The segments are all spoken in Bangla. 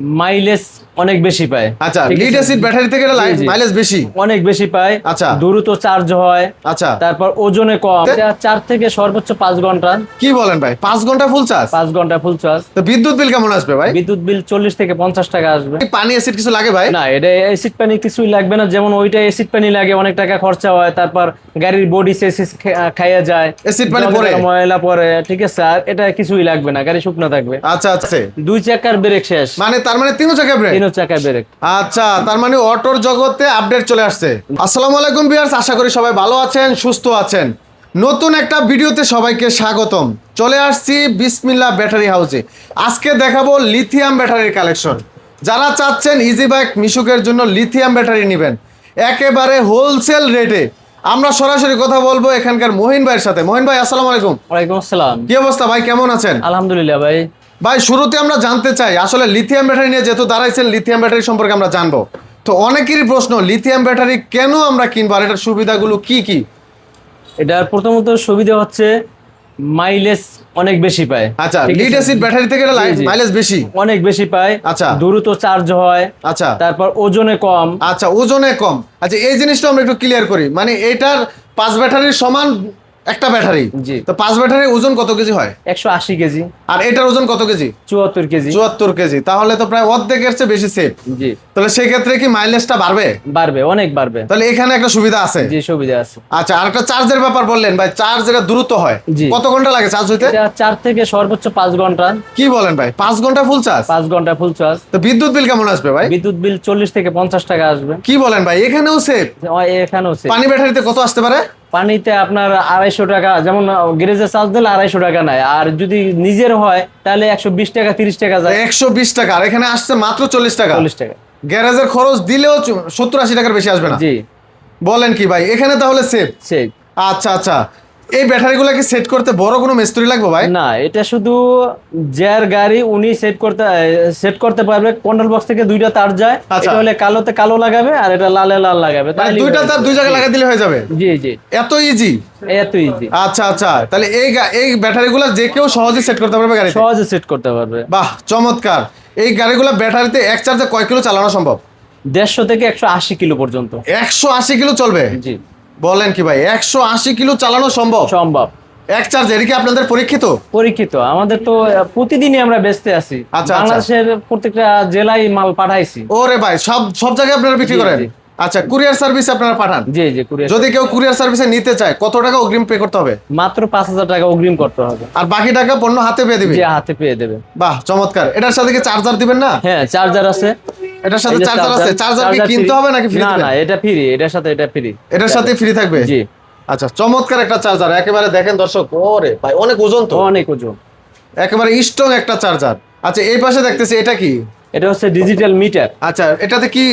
মাইলেজ অনেক বেশি পায়। আচ্ছা লিড অ্যাসিড ব্যাটারি থেকে। মাইলেজ বেশি। অনেক বেশি পায়। আচ্ছা। দ্রুত চার্জ হয়। আচ্ছা। তারপর ওজনে কম। এটা চার থেকে সর্বোচ্চ পাঁচ ঘণ্টা। কি বলেন ভাই? পাঁচ ঘণ্টা ফুল চার্জ পাঁচ ঘণ্টা ফুল চার্জ তো বিদ্যুৎ বিল কেমন আসবে ভাই? বিদ্যুৎ বিল চল্লিশ থেকে পঞ্চাশ টাকা আসবে। পানি অ্যাসিড কিছু লাগে ভাই? না এটা অ্যাসিড পানি কিছুই লাগবে না। যেমন ওইটা অ্যাসিড পানি লাগে অনেক টাকা খরচা হয়। তারপর গাড়ির বডি সেসিস খাইয়া যায়। Acid পানি পরে? ময়লা পরে ঠিক আছে? আর এটা কিছুই লাগবে না। গাড়ি শুকনো থাকবে। আচ্ছা আচ্ছা। দুই চাকার ব্রেক শেষ। মানে তার মানে তিন চাকা ব্রেক তিন চাকার ব্রেক আচ্ছা তার মানে অটোর জগতে আপডেট চলে আসছে। আসসালামু আলাইকুম বিয়ার্স আশা করি সবাই ভালো আছেন সুস্থ আছেন। নতুন একটা ভিডিওতে সবাইকে স্বাগতম। চলে আসছি বিসমিল্লা ব্যাটারি হাউসে। আজকে দেখাবো লিথিয়াম ব্যাটারির কালেকশন যারা চাচ্ছেন ইজি বাইক মিশুকের জন্য লিথিয়াম ব্যাটারি নেবেন একেবারে হোলসেল রেটে আমরা সরাসরি কথা বলব এখানকার মহিন ভাইয়ের সাথে। মহিন ভাই আসসালামু আলাইকুম। ওয়ালাইকুম আসসালাম। কি অবস্থা ভাই কেমন আছেন? আলহামদুলিল্লাহ ভাই। ভাই শুরুতে আমরা জানতে চাই আসলে লিথিয়াম ব্যাটারি নিয়ে যেহেতু দাঁড়াইছেন লিথিয়াম ব্যাটারি সম্পর্কে আমরা জানব। তো অনেকেরই প্রশ্ন লিথিয়াম ব্যাটারি কেন আমরা কিনবো আর এটার সুবিধাগুলো কি কি? এটার প্রথমত সুবিধা হচ্ছে মাইলেজ অনেক বেশি পায়। আচ্ছা লিড অ্যাসিড ব্যাটারি থেকে। মাইলেজ বেশি। অনেক বেশি পায়। আচ্ছা। দ্রুত চার্জ হয়। আচ্ছা। তারপর ওজনে কম। আচ্ছা ওজনে কম। আচ্ছা এই জিনিসটা আমরা একটু ক্লিয়ার করি। মানে এটার পাঁচ ব্যাটারির সমান একটা ব্যাটারি? জি। তো পাঁচ ব্যাটারির ওজন কত কেজি হয়? একশো আশি কেজি। আর এটার ওজন কত কেজি? চুয়াত্তর কেজি। চুয়াত্তর কেজি। তাহলে তো প্রায় অর্ধেকের চেয়ে বেশি সেফ জি। তাহলে সেক্ষেত্রে কি মাইলেজটা বাড়বে? বাড়বে অনেক বাড়বে। তাহলে এখানে একটা সুবিধা আছে? জি সুবিধা আছে। আচ্ছা আর একটা চার্জের ব্যাপার বললেন। ভাই চার্জ এটা দ্রুত হয়। জি। কত ঘণ্টা লাগে চার্জ হইতে? এটা চার থেকে সর্বোচ্চ পাঁচ ঘণ্টা। কি বলেন ভাই? পাঁচ ঘণ্টা ফুল চার্জ পাঁচ ঘণ্টা ফুল চার্জ তো বিদ্যুৎ বিল কেমন আসবে ভাই? বিদ্যুৎ বিল চল্লিশ থেকে পঞ্চাশ টাকা আসবে। কি বলেন ভাই? এখানেও সেফ এখানেও same। পানি ব্যাটারিতে কত আসতে পারে? পানিতে আপনার আড়াইশো টাকা যেমন গ্যারেজে চার্জ দিলে আড়াইশো টাকা নেয়। আর যদি নিজের হয় তাহলে একশো বিশ টাকা তিরিশ টাকা যায়। একশো বিশ টাকা আর এখানে আসছে মাত্র চল্লিশ টাকা। চল্লিশ টাকা। গ্যারেজের খরচ দিলেও সত্তর আশি টাকার বেশি আসবে না? জি। বলেন কি ভাই এখানে তাহলে সেফ সেফ আচ্ছা আচ্ছা। এই ব্যাটারিগুলো কি সেট করতে বড় কোনো মিস্ত্রি লাগবে ভাই? না এটা শুধু যার গাড়ি উনি সেট করতে সেট করতে পারবে। কন্ট্রোল বক্স থেকে দুইটা তার যায়। আচ্ছা। এটা হলে কালোতে কালো লাগাবে আর এটা লালে লাল লাগাবে। মানে তাহলেই দুইটা তার দুই জায়গায় লাগা দিলে হয়ে যাবে? জি জি। এত ইজি এত ইজি আচ্ছা আচ্ছা। তাহলে এই এই ব্যাটারিগুলো যে কেউ সহজে সেট করতে পারবে গাড়ি সহজে সেট করতে পারবে। বাহ চমৎকার। এই গাড়িগুলো ব্যাটারিতে এক চার্জে কয় কিলো চালানো সম্ভব? দেড়শো থেকে একশো আশি কিলো পর্যন্ত। একশো আশি কিলো চলবে? জি। বলেন কি ভাই একশো আশি কিলো চালানো সম্ভব? সম্ভব। এক চার্জ এটা কি আপনাদের পরীক্ষিত? পরীক্ষিত। আমাদের তো প্রতিদিনই আমরা ব্যস্ত আছি। আচ্ছা। বাংলাদেশের প্রত্যেকটা জেলায় মাল পাঠাইছি। ওরে ভাই সব সব জায়গায় আপনারা বিক্রি করেন? আচ্ছা কুরিয়ার সার্ভিস আপনারা পাঠান? জি জি কুরিয়ার যদি কেউ কুরিয়ার সার্ভিসে নিতে চায় কত টাকা অগ্রিম পে করতে হবে? মাত্র পাঁচ হাজার টাকা অগ্রিম করতে হবে। আর বাকি টাকা পণ্য হাতে পেয়ে দিবে? হাতে পেয়ে দেবে। বাহ চমৎকার। এটার সাথে কি চার্জার দিবেন না? হ্যাঁ চার্জার আছে। এটার সাথে চার্জার আছে। চার্জার কি কিনতে হবে নাকি ফ্রি না না এটা ফ্রি এটার সাথে এটা ফ্রি এটার সাথে ফ্রি থাকবে? জি। আচ্ছা চমৎকার একটা চার্জার একেবারে দেখেন দর্শক ওরে ভাই অনেক ওজন তো। অনেক ওজন। একেবারে স্ট্রং একটা চার্জার আচ্ছা এই পাশে দেখতেছি এটা কি? এটা হচ্ছে ডিজিটাল মিটার আচ্ছা এটাতে কি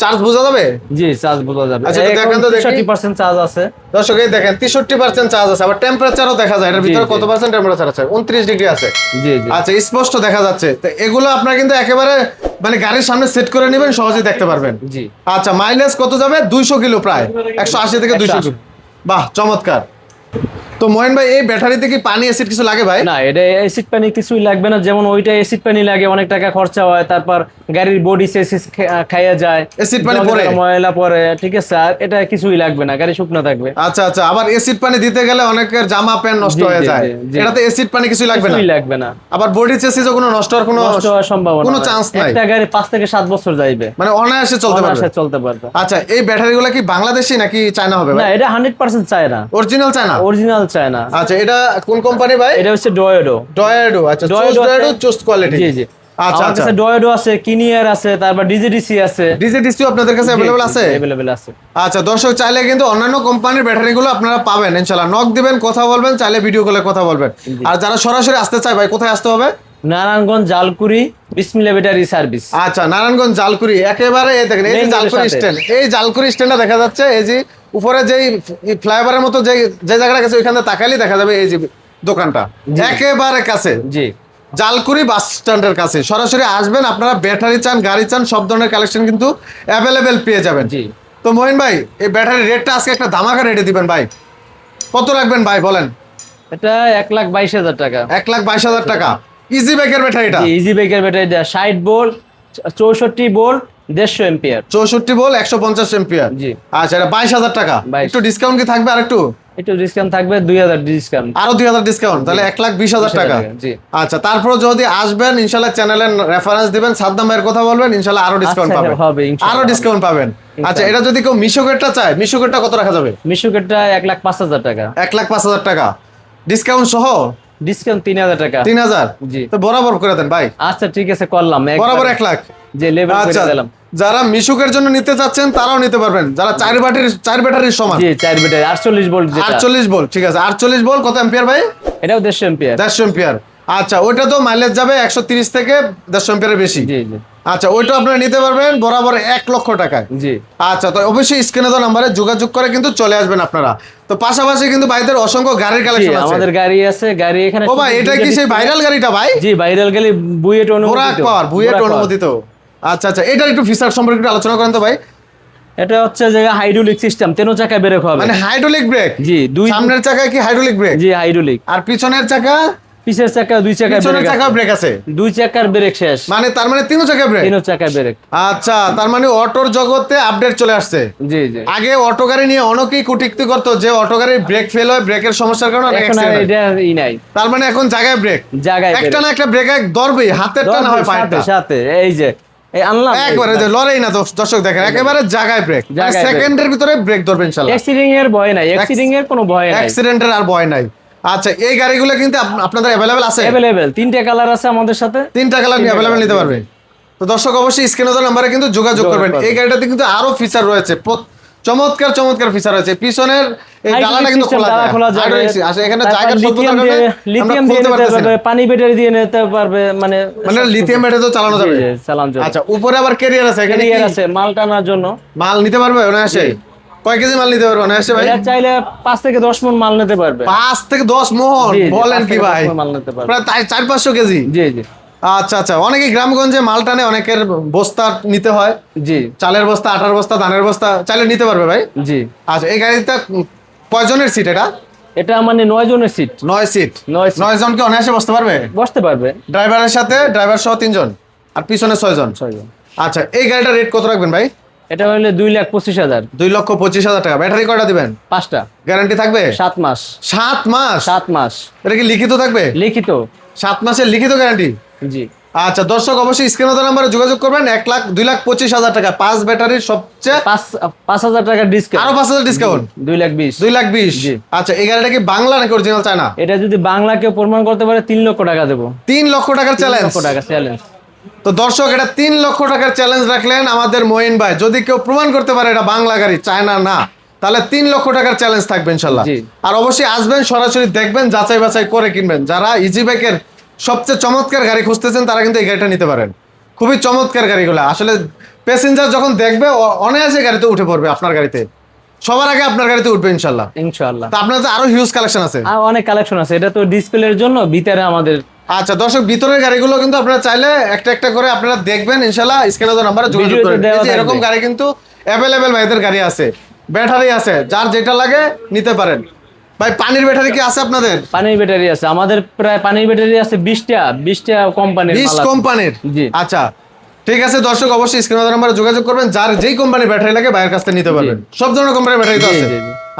চার্জ বোঝা যাবে? জি চার্জ বোঝা যাবে। আচ্ছা, দেখেন তো দেখি। পার্সেন্ট চার্জ আছে। দর্শক এই দেখেন তেষট্টি পার্সেন্ট চার্জ আছে আবার টেম্পারেচারও দেখা যায়। এটার জি, ভিতরে কত পার্সেন্ট টেম্পারেচার আছে? উনত্রিশ ডিগ্রি আছে। জি জি। আচ্ছা স্পষ্ট দেখা যাচ্ছে। তো এগুলো আপনার কিন্তু একেবারে মানে গাড়ির সামনে সেট করে নেবেন সহজেই দেখতে পারবেন। জি। আচ্ছা মাইলেজ কত যাবে? দুইশো কিলো প্রায়। একশো আশি থেকে দুইশো কিলো। বাহ চমৎকার। তো মহেন ভাই এই ব্যাটারিতে কি পানি অ্যাসিড কিছু লাগে ভাই? না এটা অ্যাসিড পানি কিছুই লাগবে না। যেমন ওইটা অ্যাসিড পানি লাগে অনেক টাকা খরচা হয়। তারপর গাড়ির বডি সেসিস খাইয়া যায়। Acid পানি পরে? ময়লা পরে ঠিক আছে? আর এটা কিছুই লাগবে না গাড়ি শুকনো থাকবে। আচ্ছা আচ্ছা আবার অ্যাসিড পানি দিতে গেলে অনেকের জামা প্যান্ট নষ্ট হয়ে যায়। এটাতে অ্যাসিড পানি কিছুই লাগবে না? লাগবে না। আবার বডি চেসিসও কোনো নষ্ট হওয়ার কোনো নষ্ট হওয়ার সম্ভাবনা কোনো চান্স নাই? একটা গাড়ি পাঁচ থেকে সাত বছর যাইবে। মানে অনায়াসে চলতে পারবে? অনায়াসে চলতে পারবে। আচ্ছা এই ব্যাটারিগুলো কি বাংলাদেশি নাকি চায়না হবে না এটা হান্ড্রেড পার্সেন্ট চায় না অরিজিনাল চায়না? অরিজিনাল চায় না। আচ্ছা এটা কোন কোম্পানি ভাই? এটা হচ্ছে ডয়েডো ডয়েডো আচ্ছা ডয়েডো। চোস্ট কোয়ালিটি জি জি। আচ্ছা আচ্ছা। ডয়েডো আছে কিনিয়ার আছে তারপর ডিজিডিসি আছে। ডিজে ডিসিও আপনাদের কাছে অ্যাভেলেবল আছে? অ্যাভেলেবল আছে। আচ্ছা দর্শক চাইলে কিন্তু অন্যান্য কোম্পানির ব্যাটারিগুলো আপনারা পাবেন ইনশাআল্লাহ। নক দিবেন কথা বলবেন চাইলে ভিডিও কলে কথা বলবেন। আর যারা সরাসরি আসতে চায় ভাই কোথায় আসতে হবে? নারায়ণগঞ্জ জালকুড়ি বিসমিল্লা ব্যাটারি সার্ভিস। আচ্ছা নারায়ণগঞ্জ জালকুড়ি একেবারে এই দেখেন এই জালকুড়ি স্ট্যান্ড এই জালকুড়ি স্ট্যান্ডটা দেখা যাচ্ছে এই যে উপরে যেই ফ্লাইওভারের মতো যে যে জায়গাটা গেছে ওইখানে তাকালেই দেখা যাবে এই যে দোকানটা। একেবারে কাছে। জি। জালকুড়ি বাস স্ট্যান্ডের কাছে। সরাসরি আসবেন আপনারা ব্যাটারি চান গাড়ি চান সব ধরনের কালেকশন কিন্তু অ্যাভেলেবেল পেয়ে যাবেন। জি। তো মহিন ভাই এই ব্যাটারি রেটটা আজকে একটা ধামাকা রেটে দিবেন ভাই। কত রাখবেন ভাই বলেন? এটা এক লাখ বাইশ হাজার টাকা। এক লাখ বাইশ হাজার টাকা। ইজি বাইকের ব্যাটারিটা। ইজি বাইকের ব্যাটারি ষাট বোল্ট চৌষট্টি বোল্ট দেড়শো এম্পিয়ার। চৌষট্টি বল একশো পঞ্চাশ এম্পিয়ার। জি। আচ্ছা এটা বাইশ হাজার টাকা। একটু ডিসকাউন্ট কি থাকবে আর একটু? একটু ডিসকাউন্ট থাকবে দুই হাজার ডিসকাউন্ট আরও দুই হাজার ডিসকাউন্ট তাহলে এক লাখ বিশ হাজার টাকা। আচ্ছা তারপর যদি আসবেন ইনশাল্লাহ চ্যানেলের রেফারেন্স দিবেন সাদ্দাম ভাইয়ের কথা বলবেন ইনশাল্লাহ আরও ডিসকাউন্ট আচ্ছা, পাবেন। আরও ডিসকাউন্ট পাবেন। আচ্ছা এটা যদি কেউ মিশোকেটটা চায় মিশোকেটটা কত রাখা যাবে? মিশুকেটটা এক লাখ পাঁচ হাজার টাকা। এক লাখ পাঁচ হাজার টাকা। ডিসকাউন্ট সহ? ডিসকাউন্ট তিন হাজার টাকা। তিন হাজার? জি। তো বরাবর করে দেন ভাই। আচ্ছা ঠিক আছে করলাম। বরাবর এক লাখ। যে লেভেল আচ্ছা করে দিলাম। যারা মিশুকের জন্য নিতে চাচ্ছেন তারাও নিতে পারবেন। যারা চার ব্যাটারি চার ব্যাটারির সমান। জি চার বিটের আটচল্লিশ ভোল্ট যেটা। আটচল্লিশ বল ঠিক আছে। আটচল্লিশ বল কত এম্পিয়ার ভাই? এটাও দেড়শো এম্পিয়ার দেড়শো এম্পিয়ার আচ্ছা ওইটা তো মাইলেজ যাবে একশো তিরিশ থেকে দেড়শো এম্পিয়ারের বেশি। জি জি। আচ্ছা ওইটা আপনারা নিতে পারবেন বরাবর এক লক্ষ টাকায়। জি। আচ্ছা তো অবশ্যই স্ক্রিনে তো নাম্বারে যোগাযোগ করে কিন্তু চলে আসবেন আপনারা। তো পাশাপাশি কিন্তু ভাইদের অসংখ্য গাড়ির কালেকশন আছে। আমাদের গাড়ি আছে গাড়ি এখানে ও ভাই এটা কি সেই ভাইরাল গাড়িটা ভাই? জি ভাইরাল গেলে বুয়েট অনুমোদিত। পাওয়ার বুয়েট। অনুমোদিত। আচ্ছা আচ্ছা এটার একটু ফিচার সম্পর্কে একটু আলোচনা করেন তো ভাই। এটা হচ্ছে যে হাইড্রোলিক সিস্টেম তেনো চাকা বেরক হবে। মানে হাইড্রোলিক ব্রেক জি দুই সামনের চাকায় কি হাইড্রোলিক ব্রেক জি হাইড্রোলিক আর পিছনের চাকা? পিছের চাকা দুই চাকা পিছনের চাকা ব্রেক আছে। দুই চাকার ব্রেক শেষ। মানে তার মানে তিনও চাকা ব্রেক তিনো চাকা ব্রেক আচ্ছা তার মানে অটোর জগতে আপডেট চলে আসছে। জি জি। আগে অটো গাড়ি নিয়ে অনেকেই কুটিক্তি করতো যে অটো গাড়ির ব্রেক ফেল হয় ব্রেকের সমস্যার কারণে অনেক হয়। এটা ই নাই। তার মানে এখন জায়গায় ব্রেক জায়গায় একটা না একটা ব্রেক এক ধরবেই হাতের টা না হয় পায়েরটা। সাথে এই যে এই আনলাম। একবারে যে লড়াই না দর্শক দেখেন একেবারে জায়গায় ব্রেক সেকেন্ডের ভিতরে ব্রেক ধরবে ইনশাল্লাহ অ্যাক্সিডেন্ট এর ভয় নাই অ্যাক্সিডেন্ট এর কোনো ভয় নাই। অ্যাক্সিডেন্টের আর ভয় নাই। আচ্ছা এই গাড়িগুলো কিন্তু আপনাদের অ্যাভেলেবেল আছে? অ্যাভেলেবেল তিনটে কালার আছে আমাদের সাথে। তিনটা কালার অ্যাভেলেবেল নিতে পারবে। তো দর্শক অবশ্যই স্ক্রিনে দেওয়া নাম্বারে কিন্তু যোগাযোগ করবেন। এই গাড়িটাতে কিন্তু আরও ফিচার রয়েছে। চমৎকার চমৎকার ফিচার রয়েছে। পিছনের এই ডালাটা কিন্তু খোলা যায়। খোলা যাবে। Hydraulic এখানে জায়গা স্বল্পতার দিয়ে- আমরা দিয়ে নিতে পারবে, পানি ব্যাটারি দিয়ে নিতে পারবে মানে মানে লিথিয়াম ব্যাটারি তো চালানো যাবে। জি, জি, চালানো যাবে। আচ্ছা উপরে আবার ক্যারিয়ার আছে এখানে ক্যারিয়ার আছে মাল টানার জন্য। মাল নিতে পারবে অনায়াসে? কয় কেজি মাল নিতে পারবে অনায়াসে ভাই? চাইলে পাঁচ থেকে দশ মন মাল নিতে পারবে। থেকে বলেন কি ভাই? মাল নিতে পারবে। প্রায় তাই- চার পাঁচশো কেজি? জি জি। আচ্ছা আচ্ছা অনেকে গ্রামগঞ্জে মাল টানে অনেকের বস্তা নিতে হয়। জি। চালের বস্তা আটার বস্তা ধানের বস্তা চাইলে নিতে পারবে ভাই? জি। আচ্ছা এই গাড়িটা কয়জনের সিট এটা? এটা মানে নয় জনের সিট নয় সিট নয় জনকে অনায়াসে বসতে পারবে? বসতে পারবে। ড্রাইভারের সাথে ড্রাইভার সহ তিনজন? আর পিছনে ছয় জন ছয়জন। আচ্ছা এই গাড়িটা রেট কত রাখবেন ভাই? এটা হলে দুই লাখ পঁচিশ হাজার। দুই লক্ষ পঁচিশ হাজার টাকা। ব্যাটারি কয়টা দিবেন? পাঁচটা। গ্যারান্টি থাকবে? সাত মাস। সাত মাস? সাত মাস। এটা কি লিখিত থাকবে? লিখিত। সাত মাসের লিখিত গ্যারান্টি? জি। আচ্ছা দর্শক অবশ্যই স্ক্রিনে নাম্বারে যোগাযোগ করবেন। এক লাখ দুই লাখ পঁচিশ হাজার টাকা। পাঁচ ব্যাটারির সবচেয়ে পাঁচ পাঁচ হাজার আরও ডিসকাউন্ট পাঁচ হাজার ডিসকাউন্ট দুই লাখ বিশ। দুই লাখ বিশ? জি। আচ্ছা এই গাড়িটা কি বাংলা নাকি অরিজিনাল চায়না? এটা যদি বাংলা কেউ প্রমাণ করতে পারে তিন লক্ষ টাকা দেবো। তিন লক্ষ টাকার চ্যালেঞ্জ লক্ষ টাকা চ্যালেঞ্জ তো দর্শক এটা তিন লক্ষ টাকার চ্যালেঞ্জ রাখলেন আমাদের মঈন ভাই। যদি কেউ প্রমাণ করতে পারে এটা বাংলা গাড়ি চায়না না তাহলে তিন লক্ষ টাকার চ্যালেঞ্জ থাকবে ইনশাল্লাহ। আর অবশ্যই আসবেন সরাসরি দেখবেন যাচাই বাছাই করে কিনবেন। যারা ইজি বাইকের সবচেয়ে চমৎকার গাড়ি খুঁজতেছেন তারা কিন্তু এই গাড়িটা নিতে পারেন। খুবই চমৎকার গাড়িগুলো। আসলে প্যাসেঞ্জার যখন দেখবে অনায়াসে গাড়িতে উঠে পড়বে আপনার গাড়িতে। সবার আগে আপনার গাড়িতে উঠবে ইনশাল্লাহ। ইনশাআল্লাহ। তা আপনার তো আরও হিউজ কালেকশন আছে। অনেক কালেকশন আছে। এটা তো ডিসপ্লের জন্য ভিতরে আমাদের আচ্ছা দর্শক ভিতরের গাড়িগুলো কিন্তু আপনারা চাইলে একটা একটা করে আপনারা দেখবেন ইনশাল্লাহ। স্ক্রিনে তো নাম্বারে যোগাযোগ এই এরকম গাড়ি কিন্তু অ্যাভেলেবেল ভাইদের গাড়ি আছে। ব্যাটারি আছে। যার যেটা লাগে নিতে পারেন। ভাই পানির ব্যাটারি কি আছে আপনাদের? পানির ব্যাটারি আছে। আমাদের প্রায় পানির ব্যাটারি আছে বিশটা বিশটা কোম্পানির বিশ কোম্পানির? জি। আচ্ছা ঠিক আছে দর্শক অবশ্যই স্ক্রিনে নাম্বারে যোগাযোগ করবেন। যার যেই কোম্পানির ব্যাটারি লাগে ভাইয়ের কাছ থেকে নিতে পারবেন। সব ধরনের কোম্পানির ব্যাটারি তো আছে।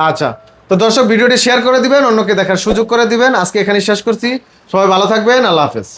আচ্ছা তো দর্শক ভিডিওটি শেয়ার করে দিবেন অন্যকে দেখার সুযোগ করে দিবেন। আজকে এখানে শেষ করছি। সবাই ভালো থাকবেন আল্লাহ হাফেজ।